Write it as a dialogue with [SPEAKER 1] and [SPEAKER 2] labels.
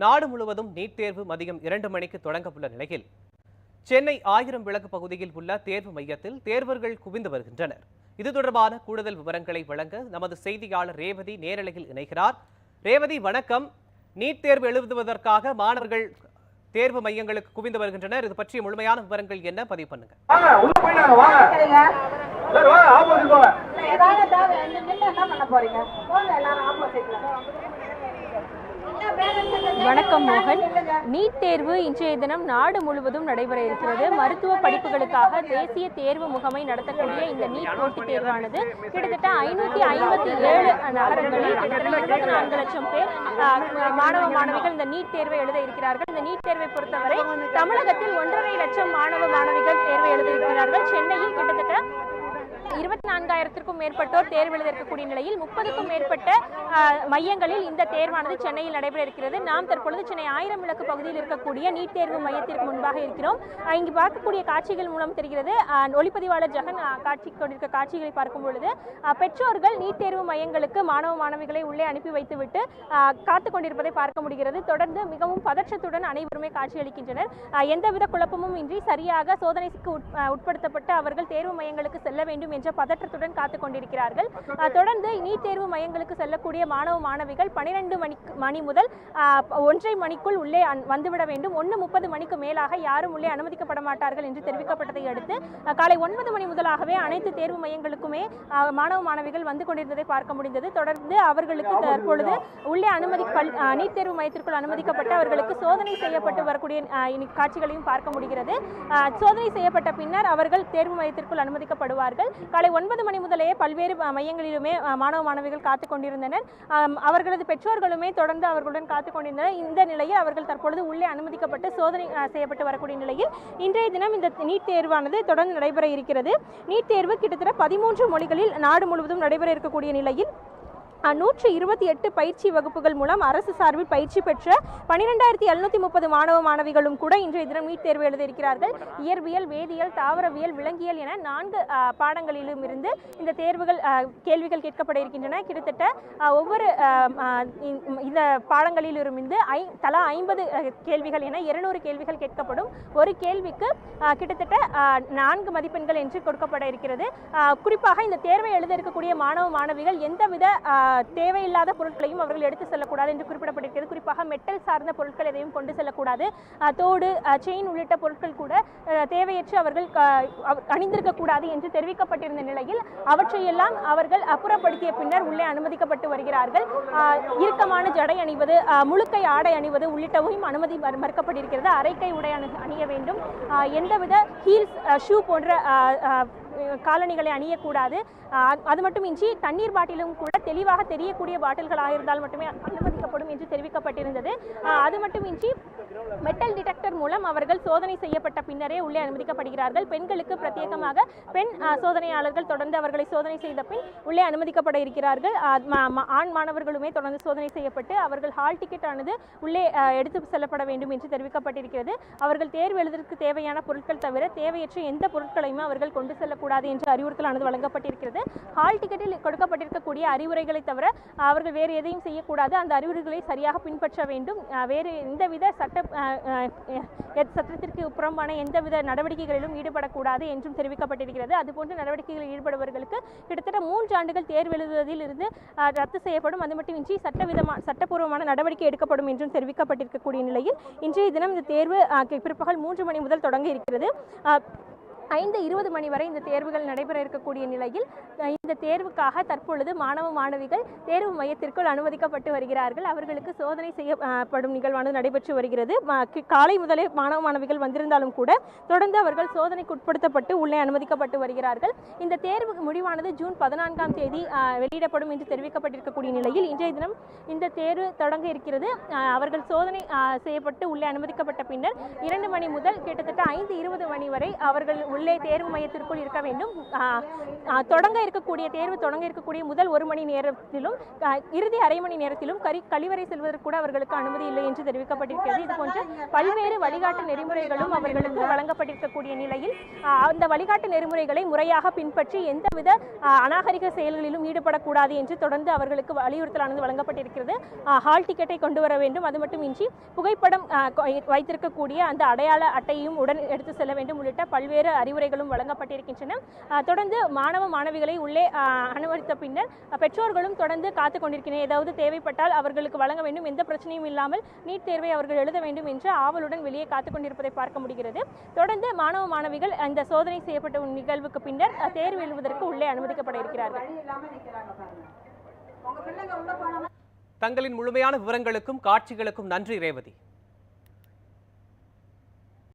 [SPEAKER 1] நாடு முழுவதும் நீட் தேர்வு மதியம் இரண்டு மணிக்கு தொடங்க உள்ள நிலையில் சென்னை ஆயிரம் விளக்கு பகுதியில் உள்ள தேர்வு மையத்தில் தேர்வர்கள் குவிந்து வருகின்றனர். இது தொடர்பான கூடுதல் விவரங்களை வழங்க நமது செய்தியாளர் ரேவதி நேரலையில் இணைகிறார். ரேவதி வணக்கம். நீட் தேர்வு எழுதுவதற்காக மாணவர்கள் தேர்வு மையங்களுக்கு குவிந்து வருகின்றனர். இது பற்றிய முழுமையான விவரங்கள் என்ன? பதிவு பண்ணுங்க.
[SPEAKER 2] ஏதாவது என்ன பண்ண போறீங்க? போங்க எல்லாரும் ஆப்போசிட்ல.
[SPEAKER 3] வணக்கம் மோகன். நீட் தேர்வு இன்றைய தினம் நாடு முழுவதும் நடைபெற இருக்கிறது. மருத்துவ படிப்புகளுக்காக தேசிய தேர்வு முகமை நடத்தக்கூடிய இந்த நீட் போட்டித் தேர்வானது கிட்டத்தட்ட ஐநூத்தி ஐம்பத்தி ஏழு நகரங்களில் இருபத்தி நான்கு லட்சம் பேர் மாணவ மாணவிகள் இந்த நீட் தேர்வை எழுத இருக்கிறார்கள். இந்த நீட் தேர்வை பொறுத்தவரை தமிழகத்தில் ஒன்றரை லட்சம் மாணவ மாணவிகள் தேர்வை எழுத இருக்கிறார்கள் சென்னையில் கிட்டத்தட்ட இருபத்தி நான்காயிரத்திற்கும் மேற்பட்டோர் தேர்வு எழுத இருக்கக்கூடிய நிலையில் முப்பதுக்கும் மேற்பட்ட மையங்களில் இந்த தேர்வானது சென்னையில் நடைபெற இருக்கிறது நாம் தற்பொழுது சென்னை ஆயிரம் விளக்கு பகுதியில் இருக்கக்கூடிய நீட் தேர்வு மையத்திற்கு முன்பாக இருக்கிறோம். இங்கு பார்க்கக்கூடிய காட்சிகள் மூலம் தெரிகிறது ஒளிப்பதிவாளர் ஜெகன் காட்சி கொண்டிருக்க காட்சிகளை பார்க்கும் பொழுது பெற்றோர்கள் நீட் தேர்வு மையங்களுக்கு மாணவ மாணவிகளை உள்ளே அனுப்பி வைத்துவிட்டு காத்து கொண்டிருப்பதை பார்க்க முடிகிறது. தொடர்ந்து மிகவும் பதற்றத்துடன் அனைவருமே காட்சியளிக்கின்றனர் எந்தவித குழப்பமும் இன்றி சரியாக சோதனைக்கு உட்படுத்தப்பட்டு அவர்கள் தேர்வு மையங்களுக்கு செல்ல வேண்டும் என்ற பதற்றத்துடன் காத்துக் கொண்டிருக்கிறார்கள் தொடர்ந்து நீட் தேர்வு மையங்களுக்கு செல்லக்கூடிய மாணவ மாணவிகள் பனிரெண்டு மணி மணி முதல் ஆஹ், ஒன்றரை மணிக்குள் உள்ளே வந்துவிட வேண்டும். ஒன்று முப்பது மணிக்கு மேலாக யாரும் உள்ளே அனுமதிக்கப்பட மாட்டார்கள் என்று தெரிவிக்கப்பட்டதை அடுத்து காலை ஒன்பது மணி முதலாகவே அனைத்து தேர்வு மையங்களுக்குமே மாணவ மாணவிகள் வந்து கொண்டிருந்ததை பார்க்க முடிந்தது. தொடர்ந்து அவர்களுக்கு தற்பொழுது உள்ளே அனுமதி நீட் தேர்வு மையத்திற்குள் அனுமதிக்கப்பட்டு அவர்களுக்கு சோதனை செய்யப்பட்டு வரக்கூடிய காட்சிகளையும் பார்க்க முடிகிறது. சோதனை செய்யப்பட்ட பின்னர் அவர்கள் தேர்வு மையத்திற்குள் அனுமதிக்கப்படுவார்கள். காலை ஒன்பது மணி முதலே பல்வேறு மையங்களிலுமே மாணவ மாணவிகள் காத்து கொண்டிருந்தனர். அவர்களது பெற்றோர்களுமே தொடர்ந்து அவர்களுடன் காத்து கொண்டிருந்தனர். இந்த நிலையில் அவர்கள் தற்பொழுது உள்ளே அனுமதிக்கப்பட்டு சோதனை செய்யப்பட்டு வரக்கூடிய நிலையில் இன்றைய தினம் இந்த நீட் தேர்வானது தொடர்ந்து நடைபெற இருக்கிறது. நீட் தேர்வு கிட்டத்தட்ட பதிமூன்று மொழிகளில் நாடு முழுவதும் நடைபெற இருக்கக்கூடிய நிலையில் நூற்றி இருபத்தி எட்டு பயிற்சி வகுப்புகள் மூலம் அரசு சார்பில் பயிற்சி பெற்ற பன்னிரெண்டாயிரத்தி எழுநூத்தி முப்பது மாணவ மாணவிகளும் கூட இன்றைய தினம் நீட் தேர்வு எழுதியிருக்கிறார்கள். இயற்பியல் வேதியியல் தாவரவியல் விலங்கியல் என நான்கு பாடங்களிலும் இருந்து இந்த தேர்வுகள் கேள்விகள் கேட்கப்பட இருக்கின்றன. கிட்டத்தட்ட ஒவ்வொரு இந்த- இந்த பாடங்களிலும் இருந்து ஐ தலா ஐம்பது கேள்விகள் என இருநூறு கேள்விகள் கேட்கப்படும். ஒரு கேள்விக்கு கிட்டத்தட்ட நான்கு மதிப்பெண்கள் என்று கொடுக்கப்பட இருக்கிறது. குறிப்பாக இந்த தேர்வை எழுத இருக்கக்கூடிய மாணவ மாணவிகள் எந்தவித தேவையில்லாத பொருட்களையும் அவர்கள் எடுத்து செல்லக்கூடாது என்று குறிப்பிடப்பட்டிருக்கிறது. குறிப்பாக மெட்டல் சார்ந்த பொருட்கள் எதையும் கொண்டு செல்லக்கூடாது. தோடு செயின் உள்ளிட்ட பொருட்கள் கூட தேவையற்று அவர்கள் க- அணிந்திருக்கக்கூடாது என்று தெரிவிக்கப்பட்டிருந்த நிலையில் அவற்றையெல்லாம் அவர்கள் அப்புறப்படுத்திய பின்னர் உள்ளே அனுமதிக்கப்பட்டு வருகிறார்கள். இறுக்கமான ஜடை அணிவது முழுக்கை ஆடை அணிவது உள்ளிட்டவையும் அனுமதி மறு- மறுக்கப்பட்டிருக்கிறது. அரைக்கை உடை அணிய வேண்டும். எந்தவித ஹீல்ஸ் ஷூ போன்ற காலணிகளை அணியக்கூடாது. அது மட்டுமின்றி தண்ணீர் பாட்டிலும் கூட தெளிவாக தெரியக்கூடிய பாட்டில்களாக இருந்தால் மட்டுமே அனுமதிக்கப்படும் என்று தெரிவிக்கப்பட்டிருந்தது. அது மட்டுமின்றி மெட்டல் டிடெக்டர் மூலம் அவர்கள் சோதனை செய்யப்பட்ட பின்னரே உள்ளே அனுமதிக்கப்படுகிறார்கள். பெண்களுக்கு பிரத்யேகமாக பெண் சோதனையாளர்கள் தொடர்ந்து அவர்களை சோதனை செய்த பின் உள்ளே அனுமதிக்கப்பட இருக்கிறார்கள். ஆண் மாணவர்களுமே தொடர்ந்து சோதனை செய்யப்பட்டு அவர்கள் ஹால் டிக்கெட் ஆனது உள்ளே எடுத்து செல்லப்பட வேண்டும் என்று தெரிவிக்கப்பட்டிருக்கிறது. அவர்கள் தேர்வு எழுதற்கு தேவையான பொருட்கள் தவிர தேவையற்ற எந்த பொருட்களையுமே அவர்கள் கொண்டு செல்லக்கூடாது என்ற அறிவுறுத்தலானது வழங்கப்பட்டிருக்கிறது. ஹால் டிக்கெட்டில் கொடுக்கப்பட்டிருக்கக்கூடிய அறிவுரைகளை தவிர அவர்கள் வேறு எதையும் செய்யக்கூடாது. அந்த அறிவுரைகளை சரியாக பின்பற்ற வேண்டும். வேறு எந்தவித சட்ட சட்டத்திற்கு புறம்பான எந்தவித நடவடிக்கைகளிலும் ஈடுபடக்கூடாது என்றும் தெரிவிக்கப்பட்டிருக்கிறது. அதுபோன்ற நடவடிக்கைகளில் ஈடுபடுபவர்களுக்கு கிட்டத்தட்ட மூன்று ஆண்டுகள் தேர்வு எழுதுவதில் இருந்து ரத்து செய்யப்படும். அது மட்டுமின்றி சட்டவிதமான சட்டப்பூர்வமான நடவடிக்கை எடுக்கப்படும் என்றும் தெரிவிக்கப்பட்டிருக்கக்கூடிய நிலையில் இன்றைய தினம் இந்த தேர்வு பிற்பகல் மூன்று மணி முதல் தொடங்க இருக்கிறது. ஐந்து இருபது மணி வரை இந்த தேர்வுகள் நடைபெற இருக்கக்கூடிய நிலையில் இந்த தேர்வுக்காக தற்பொழுது மாணவ மாணவிகள் தேர்வு மையத்திற்குள் அனுமதிக்கப்பட்டு வருகிறார்கள். அவர்களுக்கு சோதனை செய்யப்படும் நிகழ்வானது நடைபெற்று வருகிறது. காலை முதலே மாணவ மாணவிகள் வந்திருந்தாலும் கூட தொடர்ந்து அவர்கள் சோதனைக்கு உட்படுத்தப்பட்டு உள்ளே அனுமதிக்கப்பட்டு வருகிறார்கள். இந்த தேர்வு முடிவானது ஜூன் பதினான்காம் தேதி வெளியிடப்படும் என்று தெரிவிக்கப்பட்டிருக்கக்கூடிய நிலையில் இன்றைய தினம் இந்த தேர்வு தொடங்க இருக்கிறது. அவர்கள் சோதனை செய்யப்பட்டு உள்ளே அனுமதிக்கப்பட்ட பின்னர் இரண்டு மணி முதல் கிட்டத்தட்ட ஐந்து இருபது மணி வரை அவர்கள் உள்ளே உள்ளே தேர்வு மையத்திற்குள் இருக்க வேண்டும். தொடங்க இருக்கக்கூடிய தேர்வு தொடங்க இருக்கக்கூடிய முதல் ஒரு மணி நேரத்திலும் இறுதி அரை மணி நேரத்திலும் கரி கழிவறை செல்வதற்கு கூட அவர்களுக்கு அனுமதி இல்லை என்று தெரிவிக்கப்பட்டிருக்கிறது. இது போன்ற பல்வேறு வழிகாட்டு நெறிமுறைகளும் அவர்களுக்கு வழங்கப்பட்டிருக்கக்கூடிய நிலையில் அந்த வழிகாட்டு நெறிமுறைகளை முறையாக பின்பற்றி எந்தவித அநாகரிக செயல்களிலும் ஈடுபடக்கூடாது என்று தொடர்ந்து அவர்களுக்கு வலியுறுத்தலானது வழங்கப்பட்டிருக்கிறது. ஹால் டிக்கெட்டை கொண்டு வர வேண்டும். அது மட்டுமின்றி புகைப்படம் வைத்திருக்கக்கூடிய அந்த அடையாள அட்டையும் உடன் எடுத்து செல்ல வேண்டும். உள்ளிட்ட பல்வேறு அறிவு அறிவுரைகளும் வழங்கப்பட்டிருக்கின்றன. தொடர்ந்து மாணவ மாணவிகளை உள்ளே அனுமதித்த பின்னர் பெற்றோர்களும் தொடர்ந்து காத்து கொண்டிருக்கிறேன் ஏதாவது தேவைப்பட்டால் அவர்களுக்கு வழங்க வேண்டும். எந்த பிரச்சனையும் இல்லாமல் நீட் தேர்வை அவர்கள் எழுத வேண்டும் என்று ஆவலுடன் வெளியே காத்து கொண்டிருப்பதை பார்க்க முடிகிறது. தொடர்ந்து மாணவ மாணவிகள் அந்த சோதனை செய்யப்பட்ட நிகழ்வுக்கு பின்னர் தேர்வு எழுவதற்கு உள்ளே அனுமதிக்கப்பட இருக்கிறார்கள்.
[SPEAKER 1] தங்களின் முழுமையான விவரங்களுக்கும் காட்சிகளுக்கும் நன்றி ரேவதி.